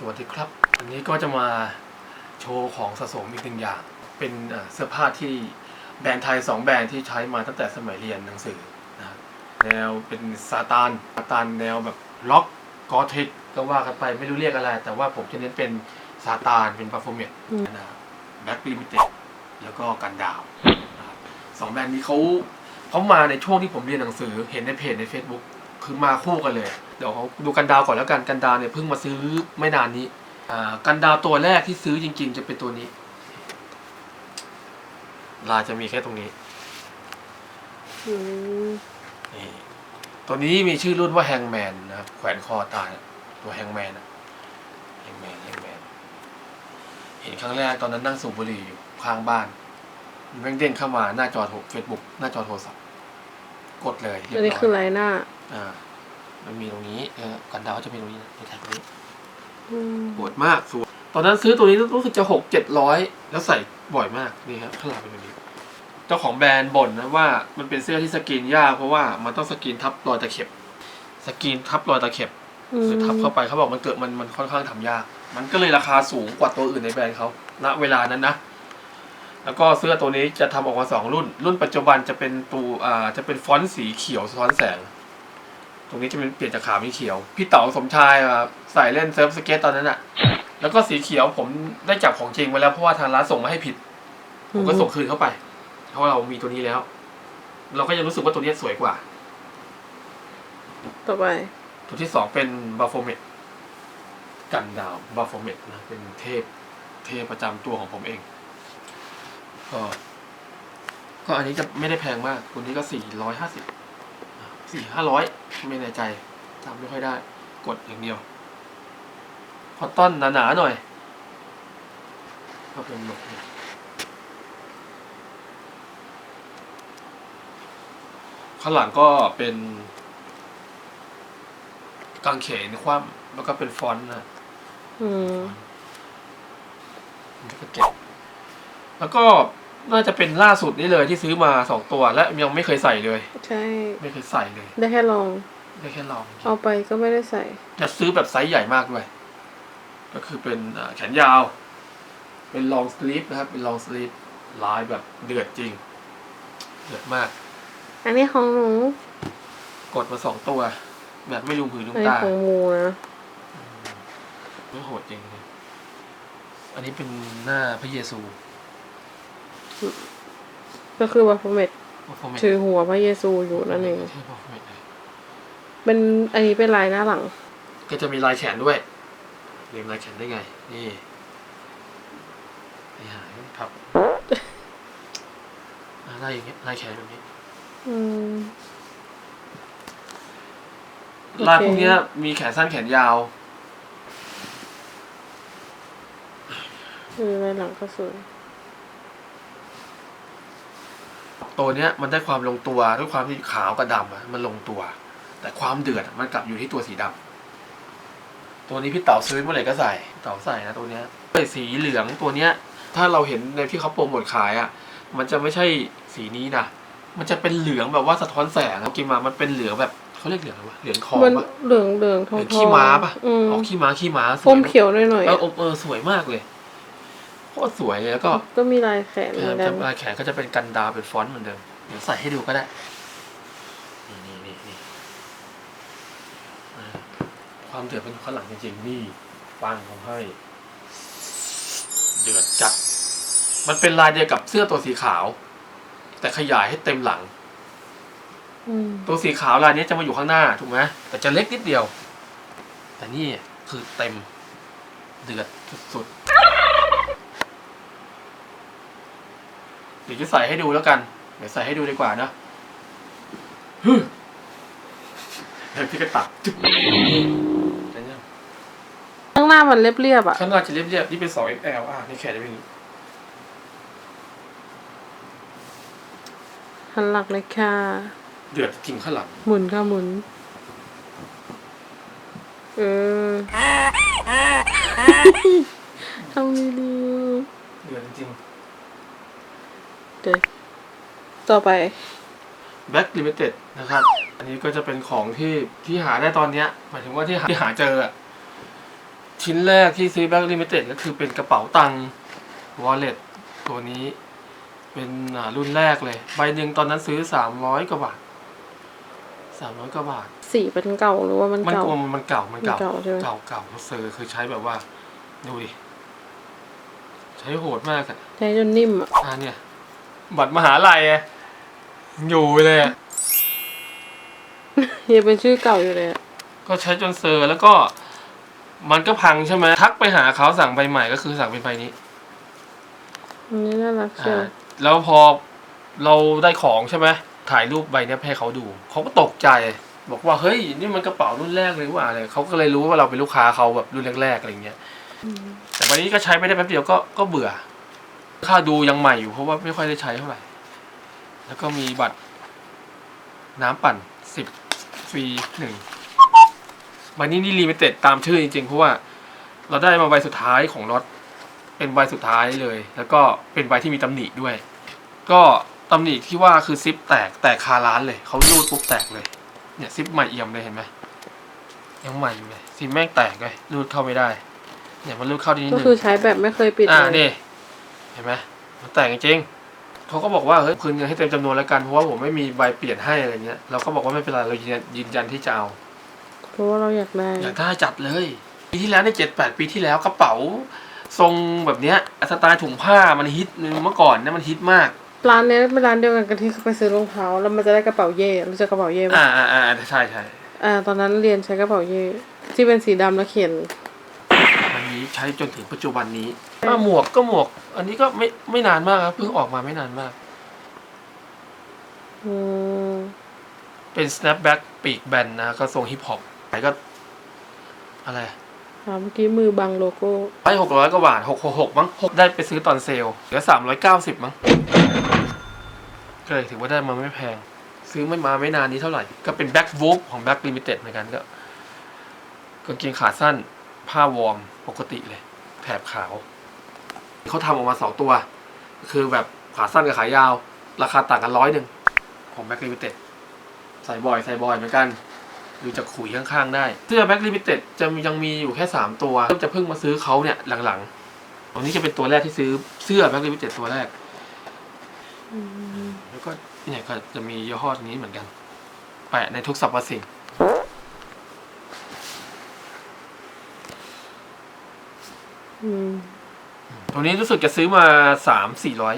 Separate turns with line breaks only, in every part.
สวัสดีครับวันนี้ก็จะมาโชว์ของสะสมอีกหนึ่งอย่าง เป็นเอ่อเสื้อผ้าที่แบรนด์ไทยสองแบรนด์ที่ใช้มาตั้งแต่สมัยเรียนหนังสือนะครับแนวเป็นซาตานซาตานแนวแบบล็อกกอทิกก็ว่ากันไปไม่รู้เรียกอะไร แต่ว่าผมจะเน้นเป็นซาตานเป็นปาร์ฟอร์เมตนะครับแบ็คลิมิเต็ดแล้วก็กันดาวนะครับสองแบรนด์นี้เขาเขามาในช่วงที่ผมเรียนหนังสือเห็นในเพจใน Facebook คือมาคู่กันเลย เดี๋ยวเขาดูกันดาวก่อนแล้วกันกันดาวเนี่ยเพิ่งมาซื้อไม่นานนี้อ่ากันดาวตัวแรกที่ซื้อจริง ๆ จะเป็นตัวนี้ ลายจะมีแค่ตรงนี้
อืม
นี่ตัวนี้มีชื่อรุ่นว่าแฮงแมนนะครับแขวนคอตายตัวแฮงแมนแฮงแมนแฮงแมนเห็นครั้งแรกตอนนั้นนั่งสูบบุหรี่อยู่ข้างบ้านมันแม่งเด้งเข้ามาหน้าจอโทรเฟซบุ๊กหน้าจอโทรศัพท์กดเลยเรียบ
อันนี้
ร้อย
คือไรหน้า
อ่ามันมีตรงนี้เออกันดาวจะมีตรงนี้นะในแท็กนี้
อืม
สวยมากสวยตอนนั้นซื้อตัวนี้รู้สึกจะหกเจ็ดร้อยแล้วใส่บ่อยมากนี่ครับข้างหลังเป็นแบบนี้ เจ้าของแบรนด์บ่นนะว่ามันเป็นเสื้อที่สกรีนยากเพราะว่ามันต้องสกรีนทับรอยตะเข็บ สกรีนทับรอยตะเข็บ
อืม
หรือทับเข้าไปเขาบอกมันเกิดมันมันค่อนข้างทำยาก มันก็เลยราคาสูงกว่าตัวอื่นในแบรนด์เขาณเวลานั้นนะ แล้วก็เสื้อตัวนี้จะทำออกมาสองรุ่น รุ่นปัจจุบันจะเป็นตัวอ่าจะเป็นฟอนต์สีเขียวสะท้อนแสง ตรงนี้จะเป็นเปลี่ยนจากขาวเป็นเขียว พี่เต๋าสมชายอะใส่เล่นเซิร์ฟสเก็ตตอนนั้นอะแล้วก็สีเขียวผมได้จับของจริงมาแล้วเพราะว่าทางร้านส่งมาให้ผิด ผมก็ส่งคืนเข้าไป เพราะว่าเรามีตัวนี้แล้ว เราก็ยังรู้สึกว่าตัวนี้สวยกว่า
ต่อไป
ตัวที่สองเป็นบาโฟเมตกันดาวบาโฟเมตนะเป็นเทพเทพประจำตัวของผมเอง ก็ก็อันนี้จะไม่ได้แพงมากตัวนี้ก็สี่ร้อยห้าสิบสี่ห้าร้อย ไม่แน่ใจจำไม่ค่อยได้ กดอย่างเดียว พอต้นหนาๆหน่อยก็เป็นแบบนี้ข้างหลังก็เป็นกางเขนคว่ำแล้วก็เป็นฟอนต์นะ
อืม
มันก็เก็บแล้วก็ น่าจะเป็นล่าสุดนี้เลยที่ซื้อมาสองตัวและยังไม่เคยใส่เลย
ใช่
ไม่เคยใส่เลย
ได้แค่ลอง
ได้แค่ลอง
เอาไปก็ไม่ได้ใส่
จะซื้อแบบไซส์ใหญ่มากด้วย ก็คือเป็นอ่าแขนยาว เป็นลองสลีปนะครับ เป็นลองสลีปลายแบบเดือดจริง เดือดมาก
อันนี้ของหนู
กดมาสองตัว แบบไม่ลืมผืนลื
อั
ม
นนี้
ตา
ของมูนะ
ไม่โหดจริงเลยอันนี้เป็นหน้าพระเยซู
ก็คือบาฟเมต
ว่าโฟเมต
ถือหัวพระเยซูอยู่นั่นเอง
ใช่บาโฟเมตเลย
เป็นอันนี้เป็นลายหน้าหลัง
ก็จะมีลายแขนด้วยเรียงลายแขนได้ไง นี่นี่หายครับอ่าลายอย่างเงี้ยลายแขนแบบนี้
อืมโอเค
ลายพวกเนี้ยมีแขนสั้นแขนยาว
คือลายหลังก็สวย
ตัวเนี้ยมันได้ความลงตัวด้วยความที่ขาวกับดำอะมันลงตัว แต่ความเดือดอะมันกลับอยู่ที่ตัวสีดำตัวนี้พี่เต๋าซื้อเมื่อไหร่ก็ใส่เต๋าใส่นะตัวเนี้ยไอ้สีเหลืองตัวเนี้ย ถ้าเราเห็นในที่เขาโปรโมทขายอะมันจะไม่ใช่สีนี้นะมันจะเป็นเหลืองแบบว่าสะท้อนแสงอะกินมามันเป็นเหลืองแบบเขาเรียกเหลืองอะไรวะเหลืองทอง
มัน
ปะ
เหลืองเหลืองท
เห
อง
ลือง
ท
ขี้
อง
ม้าปะ
อืม
ออกขี้ม้าขี้ม้าส
อ
วย
มเขียวหน่อยหน่อย
เออเออสวยมากเลยโค ตรสวยเลยแล้วก็
ก็มีลายแขน
เอ
เหมื
อ
อนกั
จะ
น
ลายแขนก็จะเป็นกันดาวเป็นฟอนต์เหมือนเดิมเดี๋ยวใส่ให้ดูก็ได้นี่นี่นี่นี่อ่าความเดือดเป็นข้างหลังจริงๆนี่ปังของให้ เดือดจัดมันเป็นลายเดียวกับเสื้อตัวสีขาว แต่ขยายให้เต็มหลัง
อืม
ตัวสีขาวลายนี้จะมาอยู่ข้างหน้าถูกไหมแต่จะเล็กนิดเดียว แต่นี่คือเต็ม เดือดสุดๆ ดี๋ยวจะใส่ให้ดูแล้วกัน เดี๋ยวใส่ให้ดูดีกว่านะฮึเดี๋ยวพี่ก็ตัดจุ๊บเห็นยัง
ข้างหน้ามันเรียบๆอะ
ข้างหน้าจะเรียบๆนี่เป็น 2XL อะนี่แขนจะเป็นอย่างนี้
หันหลักเลยค่ะ
เดือดจริงข้างหลัง
หมุนค่ะหมุน เออทำดี
เดือดจริง
ๆเดี๋ยว ต่อไป
ๆ Back Limited นะครับ อันนี้ก็จะเป็นของที่ที่หาได้ตอนเนี้ยหมายถึงว่าที่หาที่หาเจออะที่ชิ้นแรกที่ซื้อแบ็คลิมิเต็ดก็คือเป็นกระเป๋าตังค์วอลเล็ตตัวนี้เป็นอ่ารุ่นแรกเลย ใบหนึ่งตอนนั้นซื้อสามร้อยกว่าบาทสามร้อยกว่าบาท
สีเป็นเก่าหรือว่ามัน
มัน
เก่า
กลัวมันเก่ามันเก่า
มันเก่าใช่ไหม
เก่าเก่าเซอร์คือใช้แบบว่า ดูดิ ใช้โหดมากอะ
ใช้จนนิ่มอะ
อ่าเนี่ย บัตรมหาลัยอะ อยู่เลยอะ
ยังเป็นชื่อเก่าอยู่เลยอะ
ก็ใช้จนเซอร์แล้วก็ มันก็พังใช่ไหมทักไปหาเขาสั่งใบใหม่ก็คือสั่งเป็นใบนี้
อันนี้น่ารักเชียว
อ่าแล้วพอเราได้ของใช่ไหมถ่ายรูปใบเนี้ยให้เขาดูเขาก็ตกใจ บอกว่าเฮ้ยนี่มันกระเป๋ารุ่นแรกเลยว่าอะไรเขาก็เลยรู้ว่าเราเป็นลูกค้าเขาแบบรุ่นแรกๆอะไรเงี้ย
ม
แต่วันนี้ก็ใช้ไม่ได้แป๊บเดียวก็ก็เบื่อ ค่าดูยังใหม่อยู่เพราะว่าไม่ค่อยได้ใช้เท่าไหร่ แล้วก็มีบัตร น้ำปั่นสิบฟรีหนึ่งใบนี้นี่ลิมิเต็ดตามชื่อจริงๆ เพราะว่าเราได้มาใบสุดท้ายของรถเป็นใบสุดท้ายเลย แล้วก็เป็นใบที่มีตำหนิด้วย ก็ตำหนิที่ว่าคือซิปแตกแตกคาร้านเลยเขารูดปุ๊บแตกเลย เนี่ยซิปใหม่เอี่ยมเลยเห็นไหมยังใหม่อยู่เลยซิปแม่งแตกเลยรูดเข้าไม่ได้ เนี่ยมันรูดเข้าดีนิด
ก็
นึง
คือใช้แบบไม่เคยปิด
อ่า
เลย
นี่เห็นไหมมันแต่งจริงๆ เขาก็บอกว่าเฮ้ยคืนเงินให้เต็มจำนวนแล้วกันเพราะว่าผมไม่มีใบเปลี่ยนให้อะไรเงี้ยเราก็บอกว่าไม่เป็นไรเรายืนยันยืนยันที่จะเอา
เพราะว่าเราอยากได้
อยากได้จัดเลยปีที่แล้วในเจ็ดแปดปีที่แล้วกระเป๋า ทรงแบบเนี้ยสไตล์ถุงผ้ามันฮิตเมื่อก่อนเนี่ยมันฮิตมาก
ร้านเนี้ยเป็นร้านเดียวกันกับที่เขาไปซื้อรองเท้าแล้วมันจะได้กระเป๋าเย่รู้จักกระเป๋าเย่ปะ
อ่าอ่าอ่าใช่ใช่
อ่าตอนนั้นเรียนใช้กระเป๋าเย่ที่เป็นสีดำแล้วเขียน
อันนี้ใช้จนถึงปัจจุบันนี้อ่าหมวกก็หมวก อันนี้ก็ไม่ไม่นานมากครับเพิ่งออกมาไม่นานมาก
อืม
เป็น snapback ปีกแบนนะก็ทรงฮิปฮอปไหนก็ อะไร
อ่าเมื่อกี้มือบังโลโก้
ไปหกร้อยกว่าบาทหกหกหกมั้งหกได้ไปซื้อตอนเซลล์เหลือสามร้อยเก้าสิบมั้งก็เลยถือว่าได้มาไม่แพง ซื้อไม่มาไม่นานนี้เท่าไหร่ ก็เป็นแบ็กวูฟของแบ็กลิมิเต็ดเหมือนกันก็กางเกงขาสั้น ผ้าวอร์มปกติเลย แถบขาว เขาทำออกมาสองตัว คือแบบขาสั้นกับขายาว ราคาต่างกันร้อยหนึ่งของแบ็กลิมิเต็ดใส่บ่อยใส่บ่อยเหมือนกันดูจากขุยข้างๆได้ เสื้อแบ็กลิมิเต็ดจะมียังมีอยู่แค่ 3 ตัวเพิ่งจะเพิ่งมาซื้อเขาเนี่ยหลังๆตัวนี้จะเป็นตัวแรกที่ซื้อเสื้อแบ็กลิมิเต็ดตัวแรก
อืม
แล้วก็เนี่ยก็จะมียี่ห้อนี้เหมือนกัน แปะในทุกสรรพสิ่ง
อืม
ตัวนี้รู้สึกจะซื้อมาสามสี่ร้อย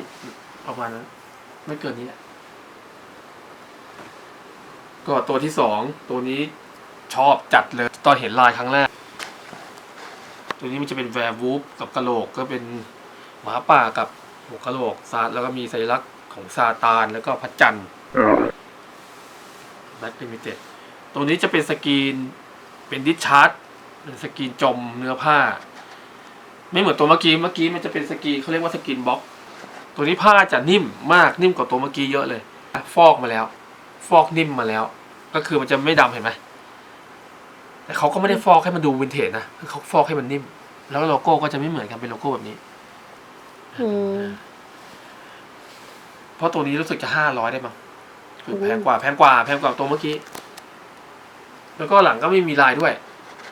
ประมาณนั้นไม่เกินนี้แหละก็ตัวที่สองตัวนี้ชอบจัดเลย ตอนเห็นลายครั้งแรก ตัวนี้มันจะเป็นแวร์วูฟกับกะโหลกก็เป็นหมาป่ากับหัวกะโหลกซาแล้วก็มีสัญลักษณ์ของซาตานแล้วก็พระจันทร์แบ็คลิมิเต็ดตัวนี้จะเป็นสกรีนเป็นดิชาร์ดเป็นสกรีนจมเนื้อผ้า ไม่เหมือนตัวเมื่อกี้ เมื่อกี้มันจะเป็นสกรีนเขาเรียกว่าสกรีนบล็อก ตัวนี้ผ้าจะนิ่มมากนิ่มกว่าตัวเมื่อกี้เยอะเลย ฟอกมาแล้ว ฟอกนิ่มมาแล้ว ก็คือมันจะไม่ดำเห็นไหมแต่เขาก็ไม่ได้ฟอกให้มันดูวินเทจนะคือเขาฟอกให้มันนิ่ม แล้วโลโก้ก็จะไม่เหมือนกันเป็นโลโก้แบบนี้
อืม
เพราะตัวนี้รู้สึกจะห้าร้อยได้มั้งคือ
โอ้โห
แพงกว่าแพงกว่าแพงกว่าตัวเมื่อกี้ แล้วก็หลังก็ไม่มีลายด้วย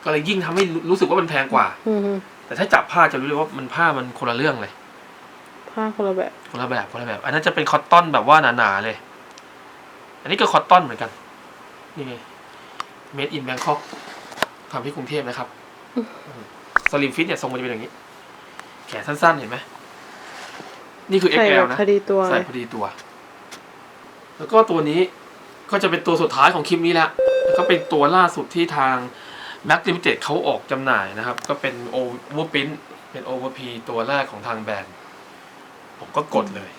ก็เลยยิ่งทำให้รู้สึกว่ามันแพงกว่า
อืม
แต่ถ้าจับผ้าจะรู้เลยว่ามันผ้ามันคนละเรื่องเลย
ผ้าคนละแบบ
คนละแบบคนละแบบ อันนั้นจะเป็นคอตตอนแบบว่าหนาๆเลย อันนี้ก็คอตตอนเหมือนกันนี่ไง made in Bangkok ทำที่กรุงเทพนะครับสลิมฟิตเนี่ยทรงมันจะเป็นอย่างนี้ แขนสั้นๆเห็นไหมนี่คือ
ใส่แบ
XL
บ
นะ
พอดีตัว
ใส่พอดีตัว แล้วก็ตัวนี้ก็จะเป็นตัวสุดท้ายของคลิปนี้แหละแล้วก็เป็นตัวล่าสุดที่ทาง Mac Limited เขาออกจำหน่ายนะครับ ก็เป็น Overprint เป็น Overp ตัวแรกของทางแบรนด์ ผมก็กดเลย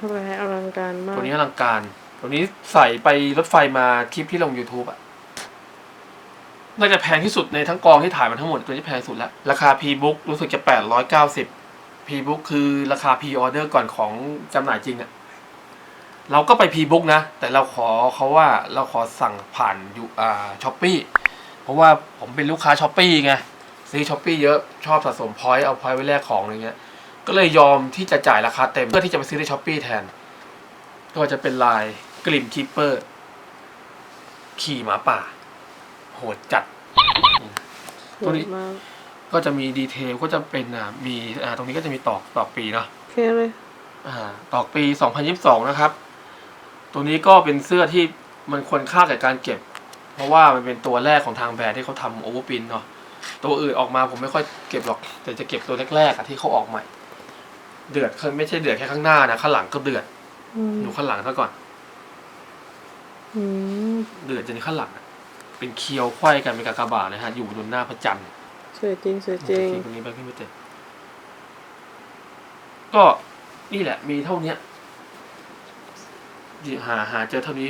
ทำไมอลังการมาก
ตัวนี้อลังการ ตัวนี้ใส่ไปรถไฟมาคลิปที่ลง YouTube อะน่าจะแพงที่สุดในทั้งกองที่ถ่ายมาทั้งหมด ตัวนี้แพงสุดแล้ว ราคา P-Book รู้สึกจะ 890 P-Book คือราคา P-Order ก่อนของจำหน่ายจริงอะเราก็ไป P-Book นะ แต่เราขอเขาว่าเราขอสั่งผ่านอยู่อ่าช้อปปี้ เพราะว่าผมเป็นลูกค้าช้อปปี้ไงซื้อช้อปปี้เยอะชอบสะสมพอยต์เอาพอยต์ไว้แลกของอะไรเงี้ย ก็เลยยอมที่จะจ่ายราคาเต็มเพื่อที่จะไปซื้อในช้อปปี้แทน ก็จะเป็นลายกลิ่มคิปเปอร์ขี่หมาป่า โหดจัด
ส
ตัว
วย
นี้
มาก
ตก็จะมีดีเทลก็จะเป็นอ่ามีอ่าตรงนี้ก็จะมีตอกตอกปีเนาะ
โอเคเลย
อ่าตอกปี 2022 นะครับ ตัวนี้ก็เป็นเสื้อที่มันควรค่ากับการเก็บ เพราะว่ามันเป็นตัวแรกของทางแบรนด์ที่เขาทำโอเวอร์ปินเนาะตัวอื่นออกมาผมไม่ค่อยเก็บหรอก แต่จะเก็บตัวแรกๆอะที่เขาออกใหม่ เดือดคือไม่ใช่เดือดแค่ข้างหน้านะข้างหลังก็เดือด
อืม
ดูข้างหลังซะก่อน
อืม
เดือดจนข้างหลังอะเป็นเคียวไขว้กันเป็นกากบาทเลยฮะอยู่บนหน้าพระจันทร์
สวยจริงสวยจริง
ทีตรงนี้ไปขึ้นไปเต็มก็นี่แหละ มีเท่าเนี้ย หาหาเจอเท่านี้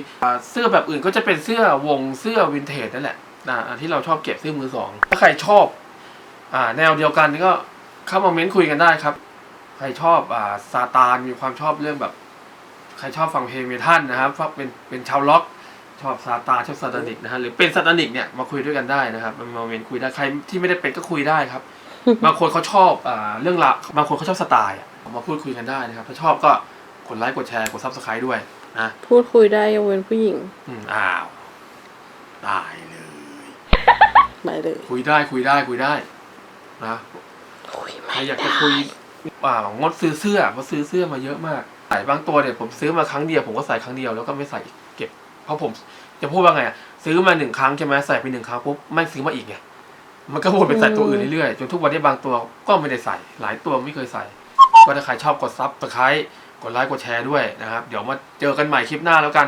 เสื้อแบบอื่นก็จะเป็นเสื้อวงเสื้อวินเทจนั่นแหละนะที่เราชอบเก็บเสื้อมือสองถ้าใครชอบอ่าแนวเดียวกันก็เข้ามาเม้นคุยกันได้ครับ ใครชอบอ่าซาตานมีความชอบเรื่องแบบ ใครชอบฟังเพลงเมทัลนะครับว่าเป็นเป็นชาวล็อกชอบซาตานชอบซาตานิกนะฮะหรือเป็นซาตานิกเนี่ยมาคุยด้วยกันได้นะครับมามเมนคุยได้ใครที่ไม่ได้เป็นก็คุยได้ครับบางคนเขาชอบอ่าเรื่องละบางคนเขาชอบสไตล์มาพูดคุยกันได้นะครับ ถ้าชอบก็กดไลค์กดแชร์กดซับสไครต์ด้วย นะ
พูดคุยได้ยกเว้นผู้หญิง
อืมอ้าวตายเลย
ไปเลย
คุยได้คุยได้คุยได้นะ
คุย
ใคร
ไม่
อยาก
ได้
จะคุยอ่างดซื้อเสื้อเพราะซื้อเสื้อมาเยอะมากใส่บางตัวเนี่ยผมซื้อมาครั้งเดียวผมก็ใส่ครั้งเดียวแล้วก็ไม่ใส่เก็บ เพราะผมจะพูดว่าไงอะซื้อมาหนึ่งครั้งใช่ไหมใส่ไปหนึ่งครั้งปุ๊บไม่ซื้อมาอีกไงมันก็วนไปใส่ตัวอื่นเรื่อยๆจนทุกวันนี้บางตัวก็ไม่ได้ใส่ หลายตัวไม่เคยใส่ ก็ถ้าใครชอบกดซับสไครต์ กดไลค์กดแชร์ด้วยนะครับ เดี๋ยวมาเจอกันใหม่คลิปหน้าแล้วกัน